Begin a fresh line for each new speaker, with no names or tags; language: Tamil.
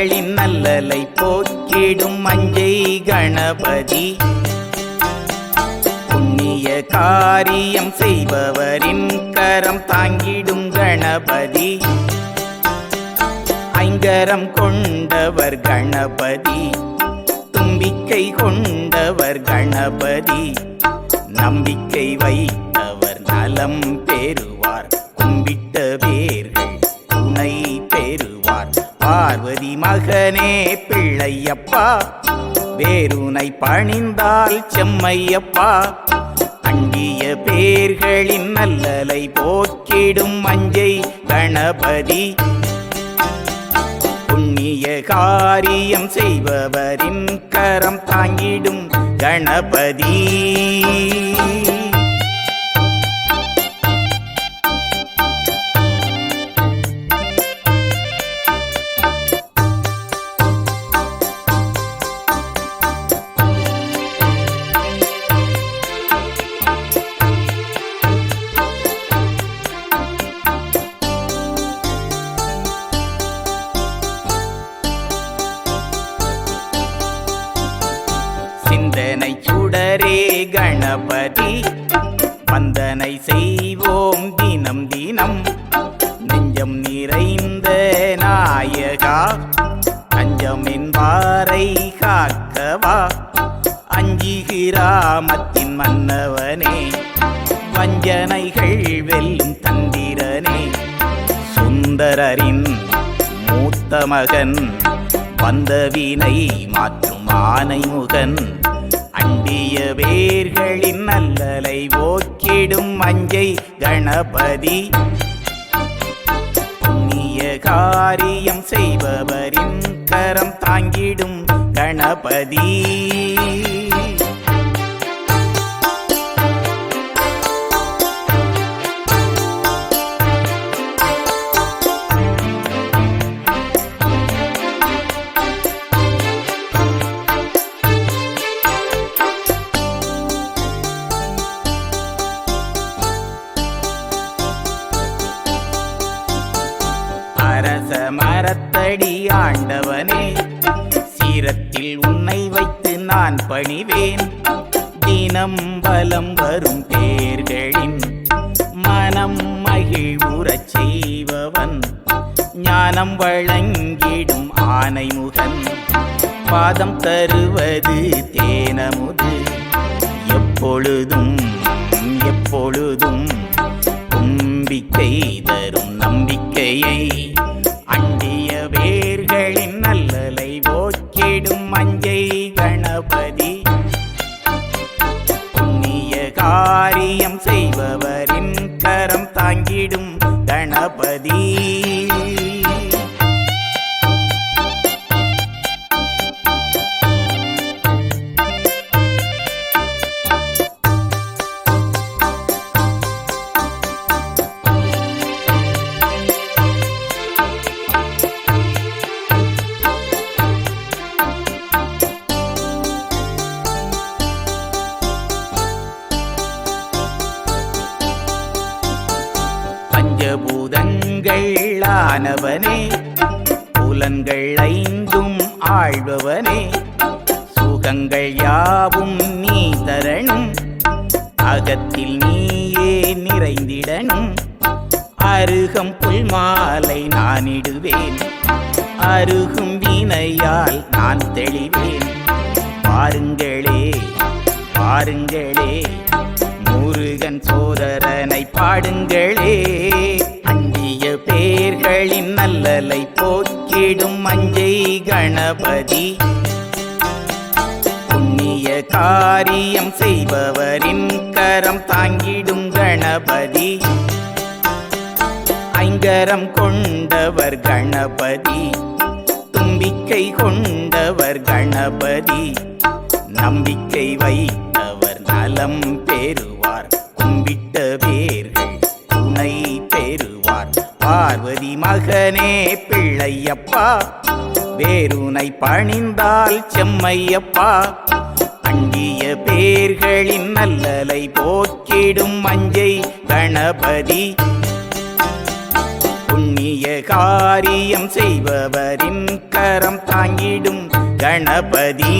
மக்களின் நல்லலை போக்கிடும் மஞ்சை கணபதி. புண்ணிய காரியம் செய்பவரின் கரம் தாங்கிடும் கணபதி. ஐங்கரம் கொண்டவர் கணபதி. தும்பிக்கை கொண்டவர் கணபதி. நம்பிக்கை வைத்தவர் நலம் பெறுவார். கும்பிட்ட பேர்கள் பார்வதி மகனே பிள்ளையப்பா வேருனை பணிந்தால் செம்மையப்பா. அங்கிய பேர்களின் நல்லலை போக்கிடும் மஞ்சை கணபதி. புண்ணிய காரியம் செய்பவரின் கரம் தாங்கிடும் கணபதி. ஹரே கணபதி வந்தனை செய்வோம் தினம் தினம். நெஞ்சம் நிறைந்த நாயகா அஞ்சம் என்பாரை காக்கவா. அஞ்சிகிராமத்தின் மன்னவனே வஞ்சனைகள் வெல்லும் தந்திரனே. சுந்தரரின் மூத்த மகன் வந்த வினை மாற்றும் ஆனைமுகன். அண்டிய வேர்களின் நல்லலை ஓக்கிடும் மஞ்சை கணபதி. புண்ணிய காரியம் செய்பவரின் கரம் தாங்கிடும் கணபதி. அரச மரத்தடி ஆண்டவனே சீரத்தில் உன்னை வைத்து நான் பணிவேன். தினம் பலம் வரும் பேர்களின் மனம் மகிழ்வுறச் செய்பவன். ஞானம் வழங்கிடும் ஆனைமுகன். பாதம் தருவது தாங்கிடும் கணபதி. புலன்கள் ஆனவனே புலன்கள் ஐந்தும் ஆழ்பவனே. சுகங்கள் யாவும் நீ தரணும் அகத்தில் நீயே நிறைந்திடணும். அருகம் புல்மாலை நானிடுவேன் அருகும் வினையால் நான் தெளிவேன். பாருங்களே பாருங்களே முருகன் சோதரனை பாடுங்களே. மக்களின் நல்லலை போக்கிடும் மஞ்சை கணபதி. புண்ணிய காரியம் செய்பவரின் கரம் தாங்கிடும் கணபதி. ஐங்கரம் கொண்டவர் கணபதி. தும்பிக்கை கொண்டவர் கணபதி. நம்பிக்கை வைத்தவர் நலம் பெறுவார். கும்பிட்ட பேர்கள் துணை பார்வதி மகனே பிள்ளையப்பா வேருனை பணிந்தால் செம்மையப்பா. அங்கிய பேர்களின் நல்லலை போக்கிடும் மஞ்சை கணபதி. புண்ணிய காரியம் செய்பவரின் கரம் தாங்கிடும் கணபதி.